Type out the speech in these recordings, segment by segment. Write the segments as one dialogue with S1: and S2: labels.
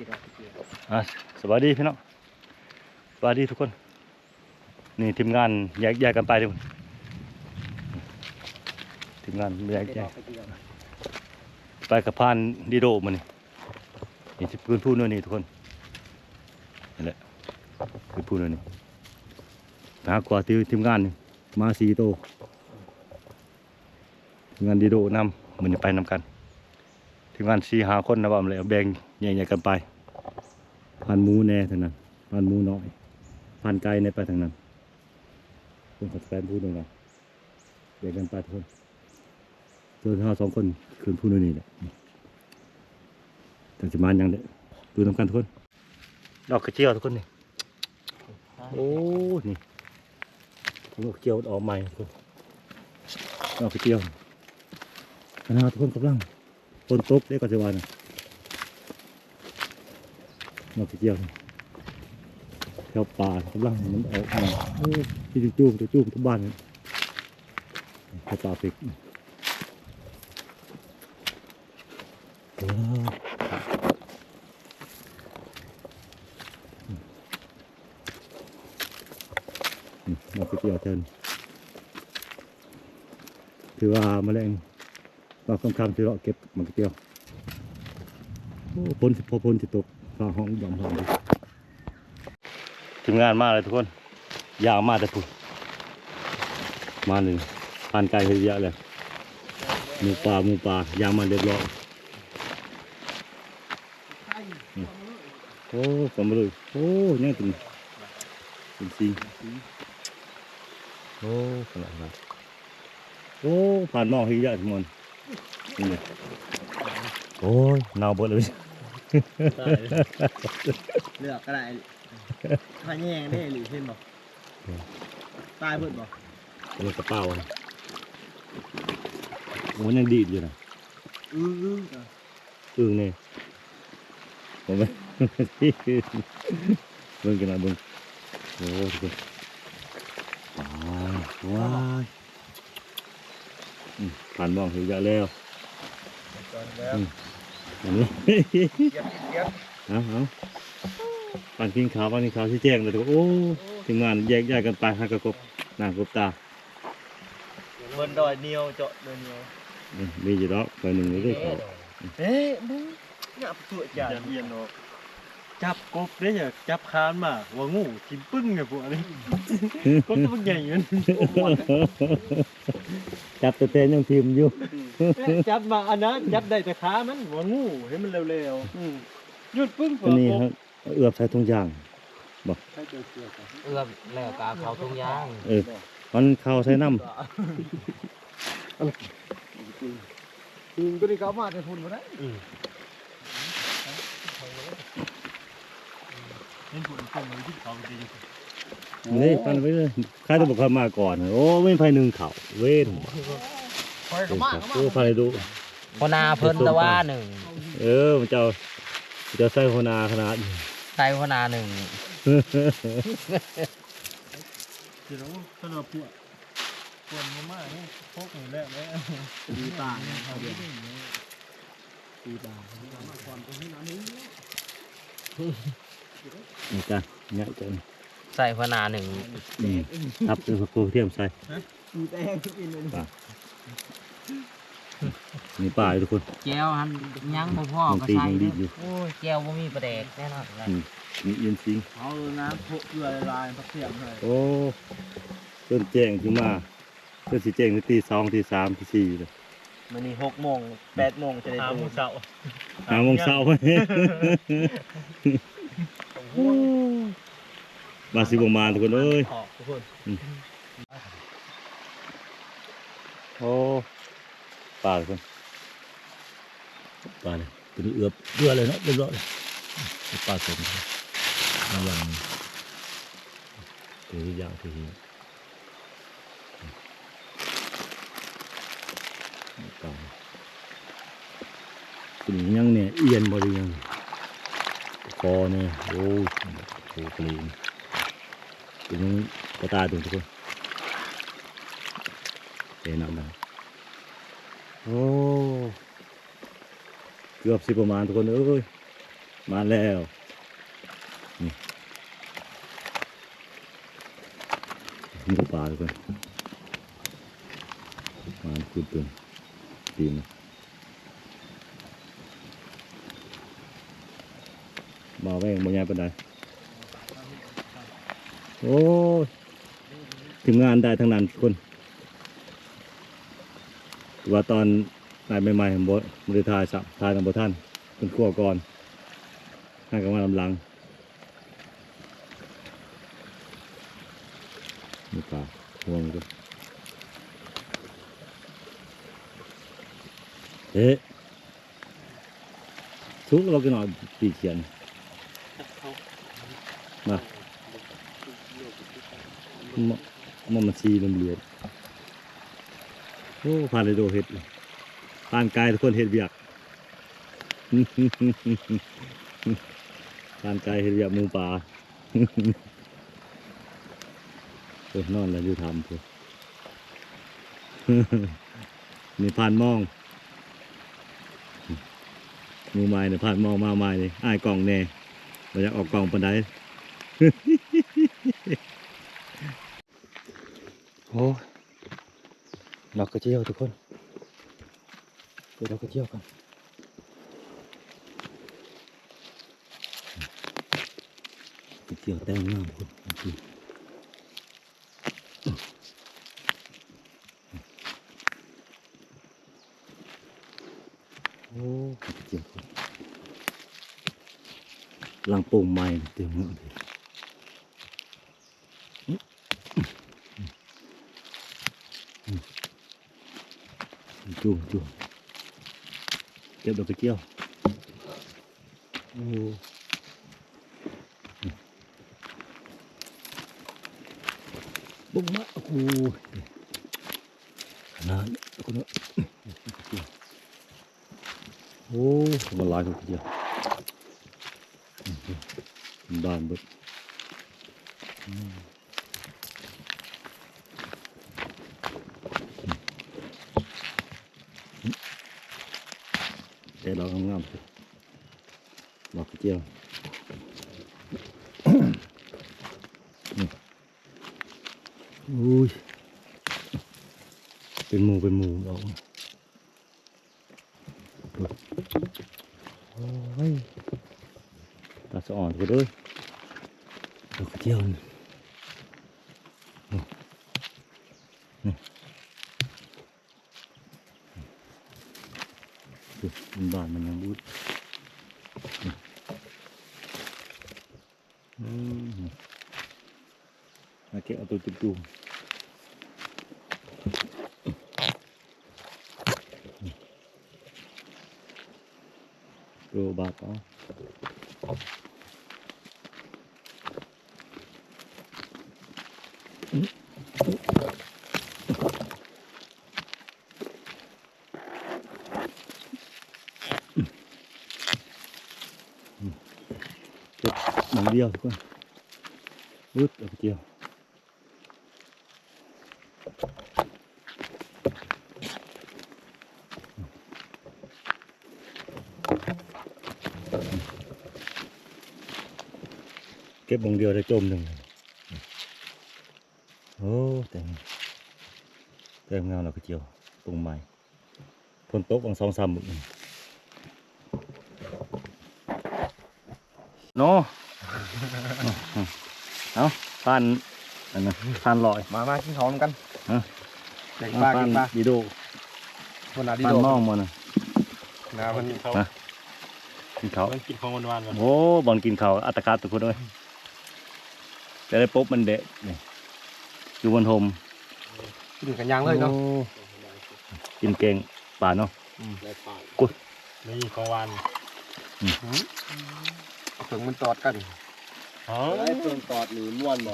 S1: สวัสดีพี่น้องสวัสดีทุกคน นี่ทีมงานแยกแยกกันไปทุกคนทีมงานแยกแย
S2: ก
S1: ไปกับพานดีโดมันนี่นี่ที่พื้นพูนนี่ทุกคนนี่แหละพื้นพูนนี่ไปหากว่าที่ทีมงานมาสีโตทีมงานดีโดนำมันนี่ไปนำกันทีมงานสีหาคนนะว่ามันเลยเอาแบ่ง แยกๆกันไปพันหมูแน่ทางนั้นพันหมูน้อยพันไก่ในไปทางนั้นคนกับแฟนพูดตรงนั้นแบ่งกันไปทุกคนเจอเราสองคนคืนพูดนี่แหละแต่จะมาอย่างเด้อดูน้ำกันทุกคนดอกกระเจียวทุกคนนี่โอ้นี่ดอกกระเจียวออกใหม่ทุกคนดอกกระเจียวคณะทุกคนกำลังฝนตกเด็กก็จะวานะ ดอกกระเจียวแถวป่ากำลังมันออกมาที่จูบจูบทุกบ้านแถวป่าปิกมาไปเกี่ยวเทินถือว่าแมลงเราคำคำที่เราเก็บมันก็เกี่ยวพ้นสิพอพ้นสิตก ห้องยอมห้องทีมงานมาเลยทุกคน ยาวมาแต่พูดมาหนึ่งผ่านไกลเยอะเลยหมูป่าหมูป่ายางมาเรียบร้อยโอ้กำมาเลยโอ้ยังเป็นเป็นจริงโอ้ขนาดนั้นโอ้ผ่านมองเยอะทุกคนนี่โอ้ยหนาวเบิดเลย
S2: เลือกก็ได้พาแยงได้หรือเช่นบ่ตายเบิดบ่
S1: เป็นกระเป๋าอะโอ้ยังดีดอยู่นะ
S2: อื้ออื้อ
S1: อึ้งเนี่ยผมไหมเบิ่งกันนะเบิ่งโอ้ทุกคนว้ายว้ายอืมผ่านหมองให้เยอะแล้ว อันนี้เอาเอาปั่นกินขาวปั่นกินขาวที่แจ้งเลยทุกคนโอ้ทีมงานแยกย้ายกันไปหากระกบหน้ากบตา
S2: บนดอยเนียวเจาะดอยเนียว
S1: อืมมีอยู่ดอกไปหนึ่งเลยเขา
S2: เอ๊ะมึงงับตัวจ่าเย็นเนาะ จับกบได้อย่าจับคานมาว่างูกินปึ้งไงพวกนี้กบตัวใหญ่อยู่
S1: จับตัวเต้นยังพิมพ์อยู่
S2: จับมาอันนั้นจับได้แต่ขามันว่างูให้มันเร็วๆหยุดปึ้ง
S1: อันนี้ครับเอือบใส่ถุงยาง
S3: เอื้อมแล้วก็เอาเขาทุ่งยาง
S1: เออมันเข้าใส่น้
S2: ทีมก็ได้เข้ามาแต่พุ่นมาได้ เห็นพุ่นคนเลยที่เขาดีำ
S1: นี่ปันไว้เลยใครต้องบอกเขามาก่อน โอ้ไม่ไฟหนึ่งเขาเว้น
S2: คอยเข้ามาเข้า
S1: โอ้
S2: มา
S1: ไฟดู
S3: พนาเพิ่นตะว่าหนึ่ง
S1: เออมันจะเอามันจะใส่โคนาขนาดนี้
S3: ใส่พนาหนึ่ง
S2: เดี๋ยวถ้าเราปวดปวดมากๆนี่พกหนูแล้วแล้วดีตาเนี่ยเขาเดียวดีตา
S1: นี่ จ้ะเนี่ยจ้ะ
S3: ใส่พนาหนึ่ง
S1: อืมครับเป็นโคเทียมใส่
S2: ดีแดงทุกอินเลย
S1: นี่ป่าอยู่ทุกคน
S3: แก้วหันยังบ่พ่อ
S1: มัน
S3: ก็
S1: ตี
S3: ใส่
S1: ยังดี
S3: เด้อ
S1: อยู่
S3: โอ้ยแก้วบ่มีประแดกแน่นอนเลย
S1: อืมมีเอียนซิง
S2: เอาน้ำพกเกลือละลายพักเสียมเลย
S1: โอ้ต้นแจ้งขึ้นมาต้นสีแจ้งตีสองตีสามตีสี่เลย
S2: มันนี่หกโมงแปดโมงจะได้ตื่นเช้า
S1: หาโมงเช้า มาสิบประมาณทุกคนเอ้ย
S2: ทุกคน
S1: โอ้ปลาทุกคนปลาเลยตัวนี้เอือบเอือเลยเนาะเรียบร้อยเลยปลาสมมาอย่างตัวนี้ยาวตัวนี้ปลาตัวนี้ยังเนี่ยเอียนบริยัง คอเนี่ยโอ้ยโอ้กลีนตัวนี้กระตายตัวทุกคนเห็นเอาได้โอ้เกือบสิประมาณทุกคนเอ้ยมาแล้วนี่หมูป่าทุกคนมาคุณเตือนตีน มาแว่งบางย่าปนไดโอ้ถึงงานได้ทั้งนั้นคนว่าตอนนายใหม่ๆผมบมริทายสับทายทางบท่านเป็นขั้วก่อนให้กันมาลำลังนี่ปลาห่วงด้วยเอ๊ะทุกเราก็นอนปีเขียน มา มันมันซีมันเหลือดโอ้ผ่านเลยโดเห็ดผ่านกายทุกคนเห็ดเบียกผ่านกายเห็ดเบียกมูป่าโอ้ยนอนแล้วอยู่ทำเพื่อนี่ผ่านมองมูไม้เนี่ยผ่านมองมาไม้เลยอ้ายกล่องแน่เราจะออกกล่องปันได โอ้ดอกกระเจียวทุกคนไปดอกกระเจียวกันกระเจียวแต่งงามคุณจริงโอ้กระเจียวคุณลังโป่งไม้เต็มหมดเลย จุ่มจุ่มเก็บดอกกระเจียวโอ้บุ้ งมะโอ้โหขนาดนี้คุณว่าโอ้มันหลายดอกกระเจียวด้านเรางามๆดอกเจียวอุ้ย เป็นหมูเป็นหมูดอกโอ้ยตาสะอ่อนกูด้วยดอกเจียวนี่ นี่ดูมันบานมันยังบูดนี่อืมมาเก็บเอาตัวจุ่มๆตัวบาทเอาเก็บ หนังเดียวทุกคนบูดเอาไปเจียวเก็บบง เดียวได้จมหนึ่งโอ้แต่งแต่งงามเราก็เจียวปรุงใหม่พนโต๊ะบางสองสามมึกโนเอาทานอันนั้นทานลอย
S3: มามากินข้าวกัน
S1: ฮะ
S3: เด็กปลา
S1: ทา
S3: กิ
S1: น
S3: นปลา
S1: ดีโด
S3: คนอาดิ
S1: ทาน
S3: โด
S1: มองมันนะ
S3: นะมัน
S2: กินเขา
S1: ฮะกินเขาว
S2: ต้องกินของหวานๆก่อน
S1: โอ้บอลกินเขาวอัตกาตุกคนด้วยแต่ได้ปุ๊บมันเดะนี่อยู่บนโฮม
S3: กินกันยางเลยเนาะ
S1: โอ้กินเก่งป่าเนาะ
S2: นี่ของหวาน
S3: ถึงมันตอดกัน
S2: อ๋อ
S4: ไอ้เพิ่งตอดหรือม้วนบ่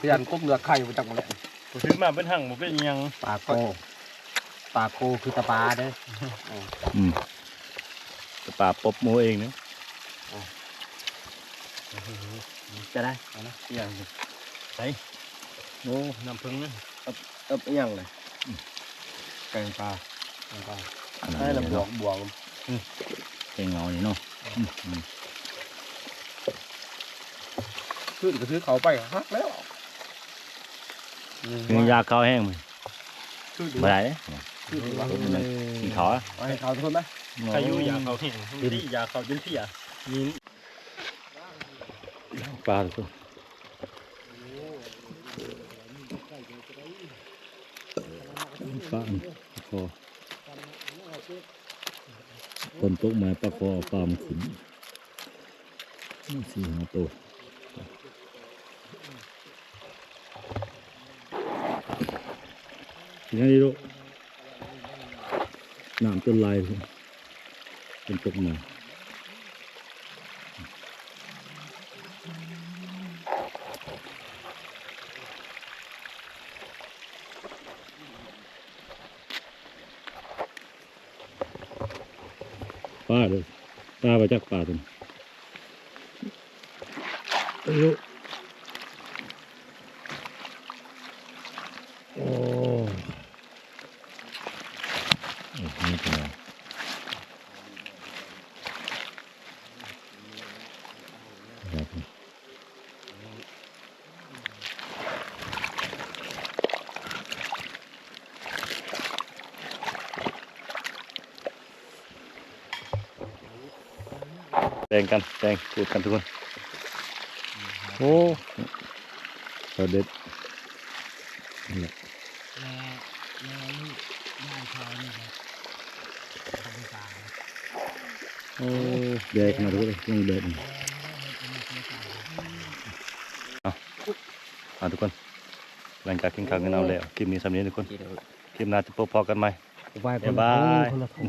S3: พยานกบเลือกไข่มาจากหมดแล้ว
S2: กูซื้อมาเป็นหั่งบ่เป็นอิหยัง
S3: ปลาโกปลาโกคือตะปลาเด้อ
S1: อืมแต่ป่าปบหมูเองเนาะ
S3: จะได้
S2: เอานะอิหยังใส่โอ้น้ำผึ้งนะ
S4: เอ๊บอิหยังเลย
S3: ไก่ปลาไก่ปลา
S1: อันนั้น
S4: ให้
S1: เลย
S4: ลำบว
S1: เนาะ
S4: กบวก
S1: เป็นเงานี่เนาะอืมอืม
S4: ขึ้นก็ซื้อเขาไปฮักแล้ว
S1: คือยาข้าวแห้งมั้ย
S4: ขึ้น
S1: บ่ได้เด้
S4: ขึ้นวะ
S1: มันยังกินเขาอะ
S4: เอาให้เขาทุกคนไหม
S2: ใครอยู่ยาเขาแห้งนี่ยาเขาจนเสียนี่
S1: ปลาทุกคนปลาปลาคอคนตกมาปลาคอปลามันขุนสี่ห้าตัว ยังไงดีลูกน้ำจนลายเป็นตกมาป้าเลยตาไปจักป่าตัวนี้อายุโอ้ยนี่เป็นไงครับ แดงกันแดงพูดกันทุกคน โอ้ตัวเด็ดนั่นแหละ
S3: แม่แม่นี่ยายเขานี่ครับเขาเป็นสาว
S1: โอ้แดงขนาดนี้เลยยังแดงอีกเอาเอาทุกคน หลังจากกินข้าวกันเอาแล้วคลิปนี้สำเนียงทุกคน คลิปหน้าจะพบพอกันไหม
S3: ไป
S1: บ๊ายบาย
S3: คนละถุง